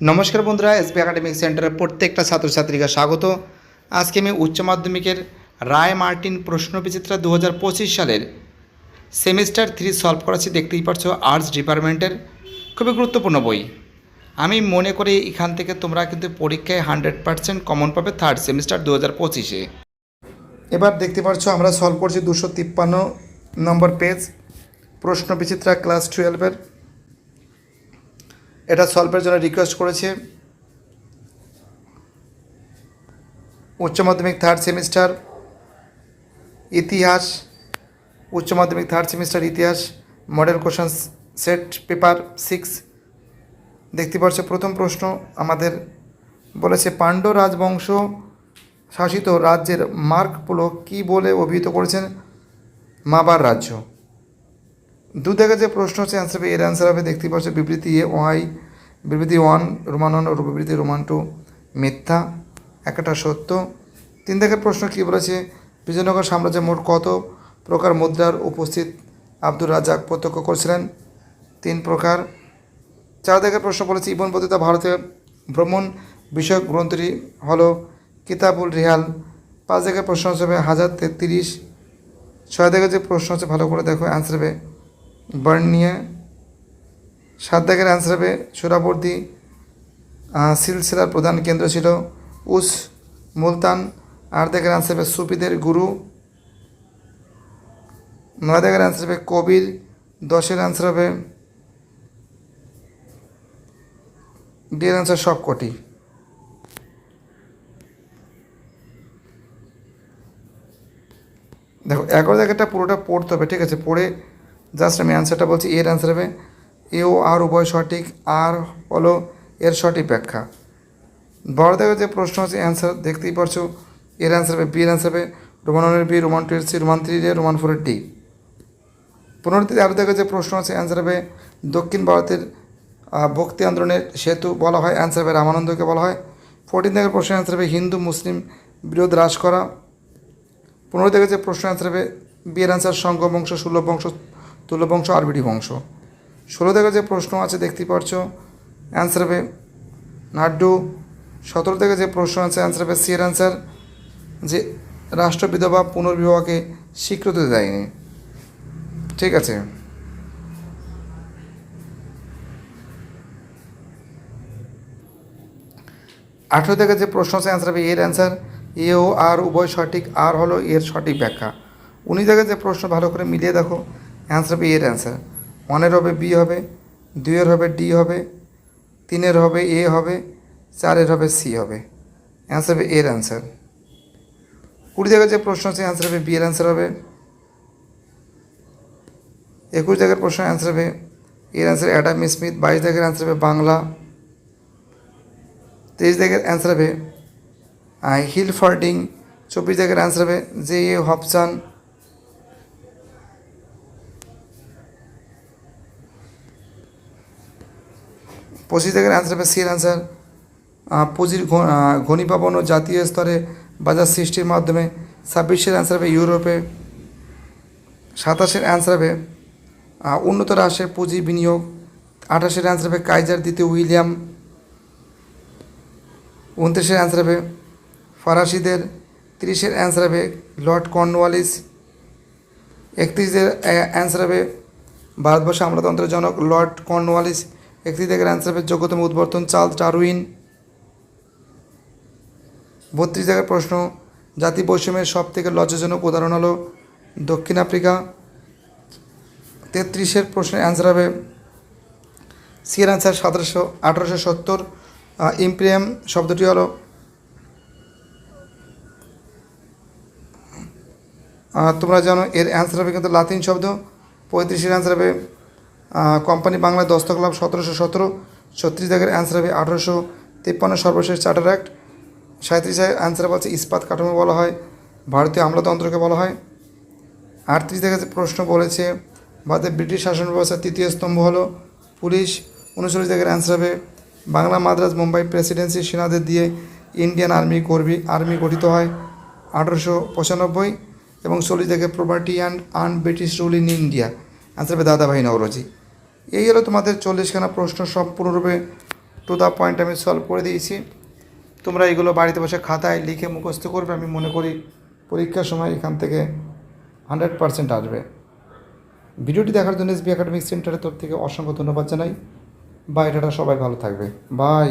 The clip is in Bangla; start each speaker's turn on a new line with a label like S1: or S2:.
S1: নমস্কার বন্ধুরা এসবি একাডেমিক সেন্টারের প্রত্যেকটা ছাত্রছাত্রীকে স্বাগত। আজকে আমি উচ্চ মাধ্যমিকের রায় মার্টিন প্রশ্ন বিচিত্রা দু হাজার পঁচিশ সালের সেমিস্টার থ্রি সলভ করাচ্ছি, দেখতেই পারছ, আর্টস ডিপার্টমেন্টের খুবই গুরুত্বপূর্ণ বই। আমি মনে করি এখান থেকে তোমরা কিন্তু পরীক্ষায় হান্ড্রেড পার্সেন্ট কমন পাবে থার্ড সেমিস্টার দু হাজার পঁচিশে। এবার দেখতে পাচ্ছ আমরা সলভ করছি দুশো তিপ্পান্ন নম্বর পেজ প্রশ্ন বিচিত্রা ক্লাস টুয়েলভের। এটা সলভের জন্য রিকোয়েস্ট করেছে। উচ্চ মাধ্যমিক থার্ড সেমিস্টার ইতিহাস, উচ্চ মাধ্যমিক থার্ড সেমিস্টার ইতিহাস model question set paper six দেখতে পাচ্ছ, প্রথম প্রশ্ন আমাদের বলেছে পাণ্ড্য রাজবংশ শাসিত রাজ্যের মার্ক পোলো কী বলে অভিহিত করেছেন? মাবার রাজ্য। দু থেকে যে প্রশ্ন হচ্ছে অ্যান্সার হবে এর অ্যান্সার হবে দেখতে পাচ্ছ বিবৃতি এ ওয়াই, বিবৃতি ওয়ান রোমান ওয়ান ও বিবৃতি রোমান টু মিথ্যা একটা সত্য। তিন থেকে প্রশ্ন কী বলেছে? বিজয়নগর সাম্রাজ্যে মোট কত প্রকার মুদ্রার উপস্থিত আব্দুর রাজাক প্রত্যক্ষ করেছিলেন? তিন প্রকার। চার থেকে প্রশ্ন বলেছে, ইবন বদিতা ভারতে ভ্রমণ বিষয়ক গ্রন্থটি হলো কিতাবুল রিহাল। পাঁচ থেকে প্রশ্ন হিসেবে হাজার তেত্রিশ। ছয় থেকে যে প্রশ্ন হচ্ছে, ভালো করে দেখো অ্যান্সার হবে বার্ন নিয়ে সাত দাগের অ্যান্সার হবে সুরাবর্দি সিলসিলার প্রধান কেন্দ্র ছিল উস, মুলতান। আট দাগের অ্যান্সার হবে সুফিদের গুরু। নয় দাগের অ্যান্সার হবে কবির। দশের অ্যান্সার হবে ডির অ্যান্সার সবকটি দেখো, এগারো জায়গাটা পুরোটা পড়তে হবে, ঠিক আছে? পড়ে জাস্ট আমি অ্যান্সারটা বলছি, এর অ্যান্সার হবে এ ও আর উভয় সঠিক, আর হলো এর সঠিক ব্যাখ্যা। বড় দেখো যে প্রশ্ন আছে অ্যান্সার দেখতেই পারছ, এর অ্যান্সার হবে, বি অ্যান্সার হবে, রোমান ওয়ানের বি, রোমান টু এর সি, রোমান থ্রি এর রোমান ফোরের ডি। পুনরাবৃত্তি আরও দেখো যে প্রশ্ন আছে অ্যান্সার হবে, দক্ষিণ ভারতের ভক্তি আন্দোলনের সেতু বলা হয় অ্যান্সার হবে রামানন্দকে বলা হয়। ফোরটিন থেকে প্রশ্ন অ্যান্সার হবে, হিন্দু, মুসলিম, বিরোধ হ্রাস করা। পনেরো থেকে যে প্রশ্ন অ্যান্সার হবে বিয়ের অ্যান্সার সংঘ বংশ সুলভ বংশ তুল্য বংশ আরবিডি বংশ। ষোলো থেকে যে প্রশ্ন আছে দেখতে পারছ। অ্যান্সার হবে নাড্ডু। সতেরো থেকে যে প্রশ্ন আছে অ্যান্সার হবে সি অ্যান্সার যে রাষ্ট্র বিধবা পুনর্বিবাহকে স্বীকৃতি দেয়নি। ঠিক আছে। আঠেরো থেকে যে প্রশ্ন আছে অ্যান্সার হবে এর অ্যান্সার এ ও আর উভয় সঠিক, আর হলো এর সঠিক ব্যাখ্যা। উনি থেকে যে প্রশ্ন ভালো করে মিলিয়ে দেখো। অ্যান্সার হবে এর অ্যান্সার ওয়ানের হবে বি হবে দুইয়ের হবে ডি হবে তিনের হবে এ হবে চারের হবে সি হবে। অ্যান্সার হবে এর অ্যান্সার কুড়ি জায়গায় যে প্রশ্ন আছে অ্যান্সার হবে বি এর অ্যান্সার হবে। একুশ জায়গার প্রশ্ন অ্যান্সার হবে এর অ্যান্সার অ্যাডাম স্মিথ বাইশ জায়গার অ্যান্সার হবে বাংলা। তেইশ জায়গার অ্যান্সার হবে হিল ফার্ডিং চব্বিশ জায়গার অ্যান্সার হবে জে এ হপসান পঁচিশ জায়গার অ্যান্সার হবে সি অ্যান্সার পুঁজির ঘ- আহ, ঘনীভবন ও জাতীয় স্তরে বাজার সৃষ্টির মাধ্যমে ছাব্বিশের অ্যান্সার হবে ইউরোপে সাতাশের অ্যান্সার হবে উন্নত রাষ্ট্রের পুঁজি বিনিয়োগ আঠাশের অ্যান্সার হবে কাইজার দ্বিতীয় উইলিয়াম উনত্রিশের অ্যান্সার হবে ফরাসিদের তিরিশের অ্যান্সার হবে লর্ড কর্নওয়ালিস একত্রিশের অ্যান্সার হবে ভারতবর্ষে আমলাতন্ত্রের জনক লর্ড কর্নওয়ালিস একত্রিশ থেকে অ্যান্সার হবে যোগ্যতম উদ্বর্তন চার্লস ডারউইন। বত্রিশ জায়গার প্রশ্ন, জাতি বৈষম্যের সব থেকে লজ্জাজনক উদাহরণ হলো দক্ষিণ আফ্রিকা। তেত্রিশের প্রশ্নের অ্যান্সার হবে সি এর অ্যান্সার সতেরোশো আঠারোশো সত্তর। ইমপ্রিয়াম শব্দটি হলো তোমরা জানো এর অ্যান্সার হবে কিন্তু লাতিন শব্দ। পঁয়ত্রিশের অ্যান্সার হবে কোম্পানি বাংলায় দস্তক লাভ সতেরোশো সতেরো, ছত্রিশ জায়গার অ্যান্সার হবে আঠারোশো তিপ্পান্ন সর্বশেষ চার্টার অ্যাক্ট সাঁত্রিশের অ্যান্সার বলছে ইস্পাত কাঠামো বলা হয়, ভারতীয় আমলাতন্ত্রকে বলা হয়। আটত্রিশ থেকে যে প্রশ্ন বলেছে, ভারতের ব্রিটিশ শাসন ব্যবস্থার তৃতীয় স্তম্ভ হলো পুলিশ। উনচল্লিশ জায়গার অ্যান্সার হবে, বাংলা মাদ্রাজ মুম্বাই প্রেসিডেন্সি সেনাদের দিয়ে ইন্ডিয়ান আর্মি কর্মী আর্মি গঠিত হয় আঠারোশো পঁচানব্বই এবং চল্লিশ জায়গায় property and un British rule in India answer হবে দাদাভাই নওরোজি এই হলো তোমাদের চল্লিশখানা প্রশ্ন সম্পূর্ণরূপে টু দ্য পয়েন্ট আমি সলভ করে দিয়েছি। তোমরা এগুলো বাড়িতে বসে খাতায় লিখে মুখস্থ করবে, আমি মনে করি পরীক্ষার সময় এখান থেকে হান্ড্রেড পার্সেন্ট আসবে। ভিডিওটি দেখার জন্য এসবি একাডেমিক সেন্টারের তরফ থেকে অসংখ্য ধন্যবাদ জানাই। বাইরেটা সবাই ভালো থাকবে। বাই